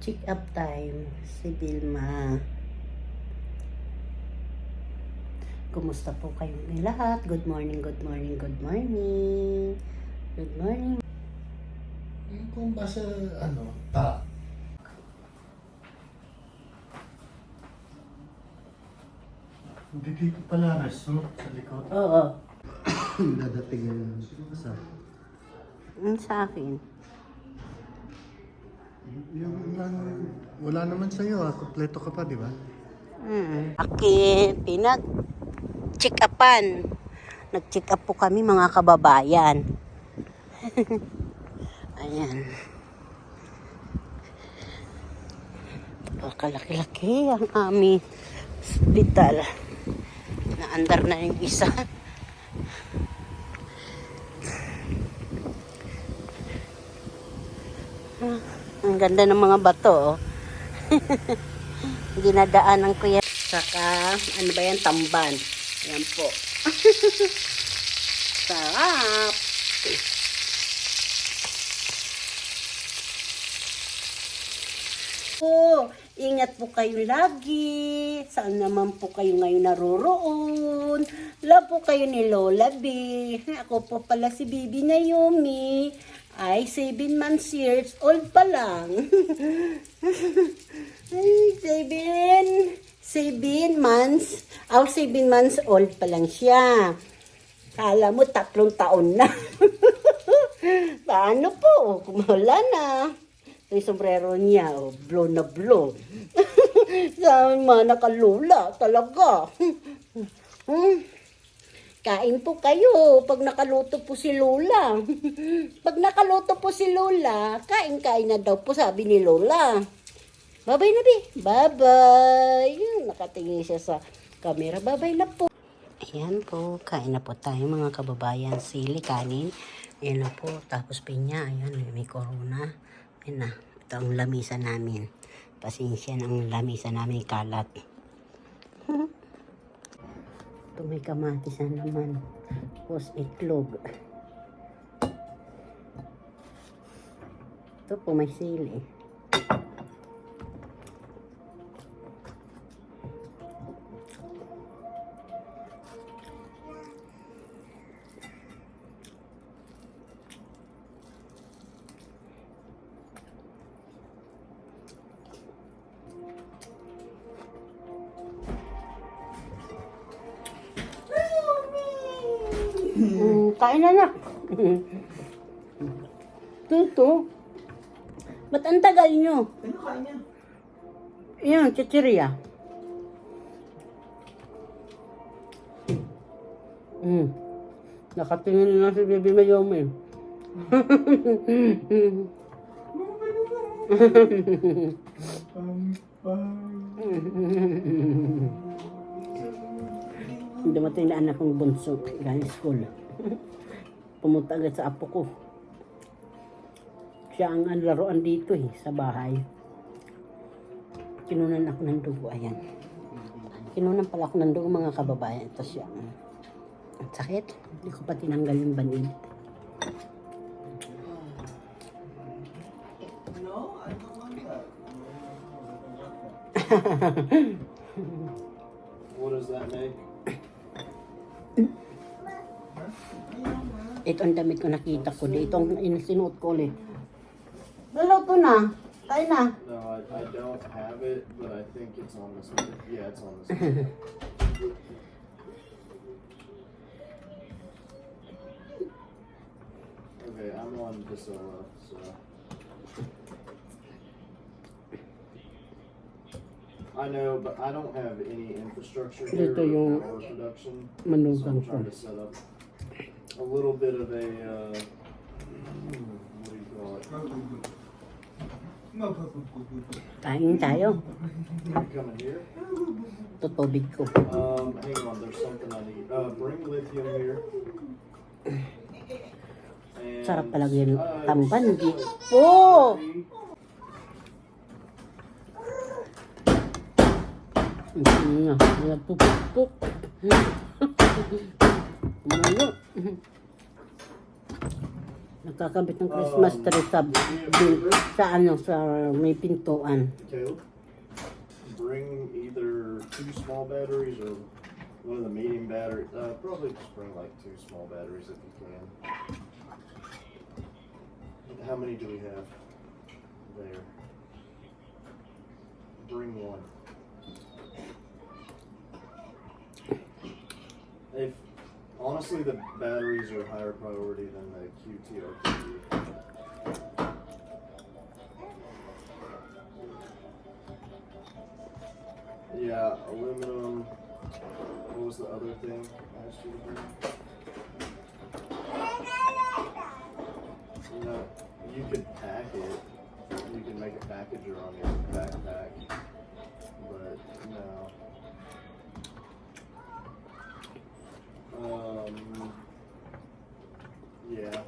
check up time si Vilma. Kumusta po kayong lahat? Good morning, good morning, good morning. Good morning. Kung ba sa, ano, ta. Hindi dito pala resto sa likod. Oo. Dadating ngayon sa... Sa akin. Yung lang, wala naman sa'yo ah. Kompleto ka pa, di ba? Mm. Akin, pinag check upan. Nag-check up po kami mga kababayan. Ayan. Kalaki-laki ang aming hospital. Naandar na yung isa. Ah, Ang ganda ng mga bato. oh. Dinadaanan ko yan. Saka, ano ba yan? Tamban. Yan po. Sarap. Po, ingat po kayo lagi. Saan naman po kayo ngayon naroroon? Love po kayo ni Lola B. Ako po pala si Bibi Naomi. Ay, 7 months years old pa lang. Ay, 7. 7 months. Oh, 7 months old pa lang siya. Kala mo tatlong taon na. Paano po? Kumala na. Yung sombrero niya, oh, blow na blow. Sabi mga nakalula, talaga. Hmm. Kain po kayo pag nakaluto po si Lola. pag nakaluto po si Lola, kain-kain na daw po sabi ni Lola. Bye-bye na, Bi. Yun, nakatingin siya sa camera. Bye-bye na po. Ayan po, kain na po tayo mga kababayan. Sili, kanin. Ayan na po, tapos pinya. Ayan, may corona. Ayan na, ito ang lamisa namin. Pasensya ng lamisa namin kalat. ito may kamatis na naman. Tapos itlog. Ito po may sili. Kain na na. Tuto. Ba't ang tagal nyo? Ano kain niya? Yan, chichirya. Mm. Nakatingin na si Baby Mayome. Dumating na anak kong bunso galing school. Pumunta agad sa apo ko. Siya ang ang laruan dito eh, sa bahay. Kinunan ako ng dugo, ayan. Kinunan pala ako ng dugo mga kababayan. Ito siya. Ang sakit. Hindi ko pa tinanggal yung that. What does that make? Ito ang damit ko nakita ko. Ito ang sinuot ko ulit. Luluto na. Tayo na. No, I, I don't have it, but I think it's on this one. Yeah, it's on this one. Okay, I'm on Vasilla, so. I know, but I don't have any infrastructure here Dito yung or production. So Manugang I'm ko. trying to set up a little bit of a, uh, what do you call it? Kain tayo. You coming here? Tutubig ko. Um, hang on, there's something I need. Uh, bring lithium here. And, Sarap talaga yung uh, tamban. Oh! three. Hindi nga. Nagpupukpuk. Ano? Nagkakabit ng Christmas tree sa, sa ano, sa may pintuan. Caleb, bring either two small batteries or one of the medium batteries. Uh, probably just bring like two small batteries if you can. How many do we have there? Bring one. The batteries are higher priority than the QTRP. Yeah, aluminum. What was the other thing I asked you to you could pack it. You can make a packager on your backpack. But no. Yeah.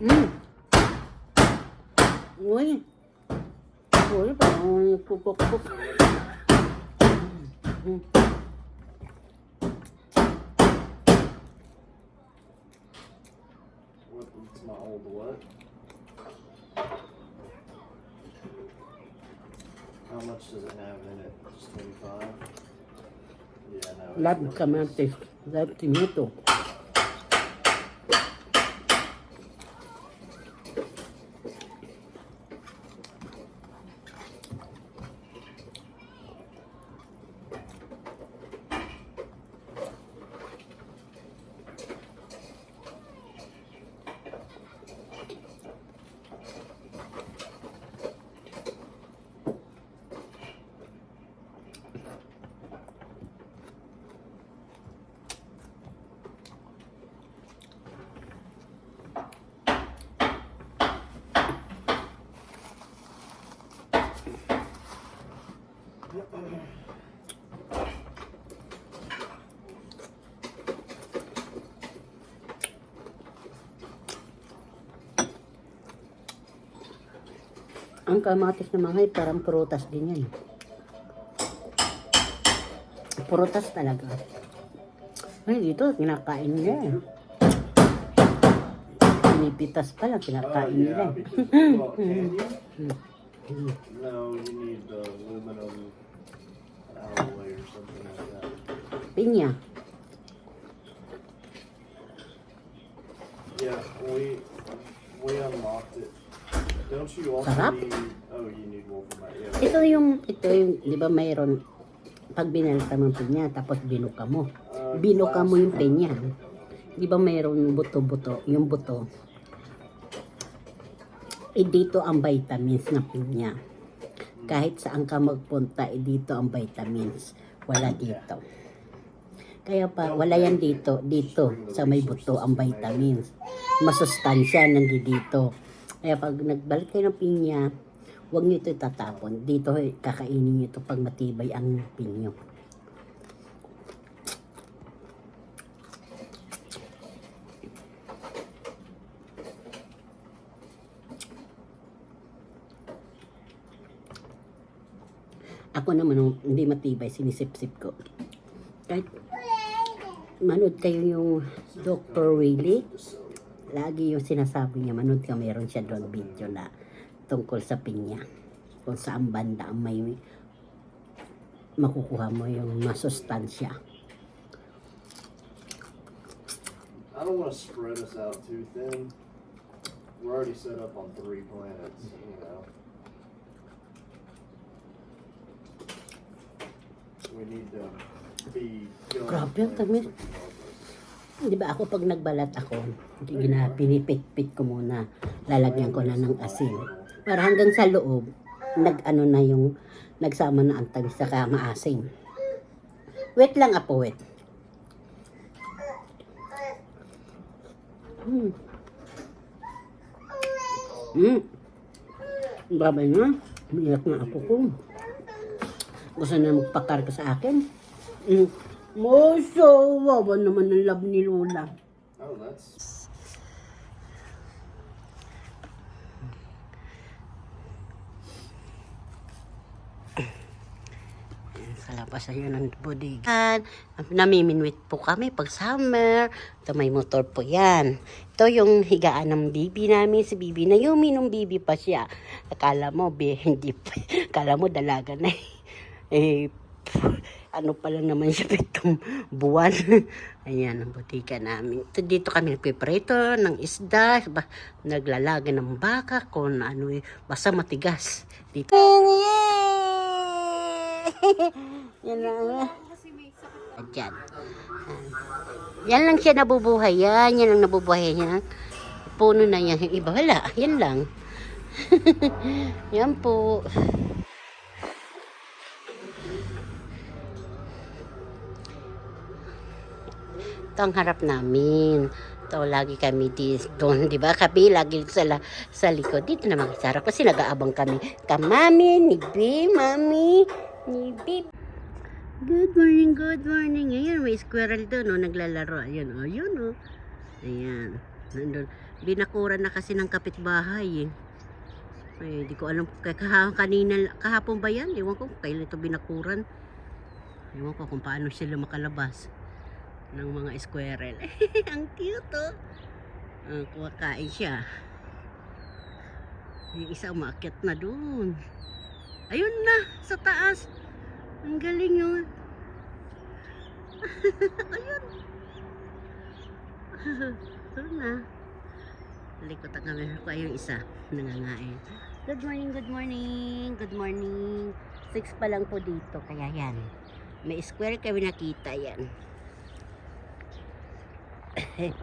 Mm. Uy. Uy, parang nagpupok-pok. Mm. How much does it have in it? Just 25? Yeah, no. it's Lab not. kamatis. Lab Ang kamatis na mga parang prutas din yan. Prutas talaga. Ay, dito, kinakain nila eh. Pinipitas pa lang, Oh, kinakain yeah. nila. Because, well, can you? No, you need the aluminum Pinya. Yeah, we we unlocked it. Don't you also Sarap. need? Oh, you need wolframite. Yeah. Ito yung, ito yung, di ba mayroon, pag binalta mo yung pinya, tapos binuka mo. Uh, Binuka mo yung pinya. Di ba mayroon buto-buto, yung buto. Eh, dito ang vitamins na pinya. Kahit saan ka magpunta, eh, dito ang vitamins. Wala dito. Kaya pa, wala yan dito. Dito, sa may buto ang vitamins. Masustansya nandito dito. Kaya pag nagbalik kayo ng pinya, huwag niyo ito itatapon. Dito, kakainin niyo ito pag matibay ang pinyo. Ako naman, nung hindi matibay, sinisip-sip ko. Kahit manood kayo yung Dr. Willie, lagi yung sinasabi niya, manood ka, meron siya doon video na tungkol sa pinya. Kung saan banda may makukuha mo yung masustansya. I don't want to spread us out too thin. We're already set up on three planets, you know. We need to be Grabe, ang tamis. Di ba ako pag nagbalat ako, hindi na pinipit-pit ko muna, lalagyan ko na ng asin. Para hanggang sa loob, nag-ano na yung, nagsama na ang tamis sa maasim. Wait lang, apo, wait. Hmm. Hmm. Babay na. Umiyak na ako ko. Gusto na magpakarga sa akin. Hmm. Moso, wawa naman ang love ni Lola. Oh, that's Nakalabas na yun ng bodigan. Namiminwit po kami pag summer. Ito may motor po yan. Ito yung higaan ng bibi namin. Si bibi na yumi nung bibi pa siya. Akala mo, be, hindi pa. Akala mo dalaga na eh. Eh ano pa lang naman siya pitong buwan. Ayan ang butika namin. Ito, dito kami nagpiprito ng isda, ba, naglalaga ng baka, kung ano eh, basta matigas. Dito. Yan lang. Ayan. Yan lang siya nabubuhay yan. Yan lang nabubuhay yan. Puno na yan. Iba wala. Yan lang. yan po. Ito ang harap namin. Ito, lagi kami di, doon, di ba? Kami lagi sa, la- sa likod. Dito naman sa harap kasi nag-aabang kami. Kamami, ni B, mami, ni B. Good morning, good morning. Ayan, may squirrel doon, oh, naglalaro. Ayan, oh, yun, oh. Ayan. Nandun. Binakuran na kasi ng kapitbahay, eh. Ay, di ko alam. Kaha- kanina, kahapon ba yan? Ewan ko kailan ito binakuran. Ewan ko kung paano sila makalabas ng mga squirrel. Ang cute, oh. Uh, kumakain siya. Yung isa umakyat na doon. Ayun na, sa taas. Ang galing yun. Ayun. Doon na. Likot ang camera ko. Ayun isa. Nangangain. Good morning, good morning. Good morning. Six pa lang po dito. Kaya yan. May square kami nakita yan. Hey.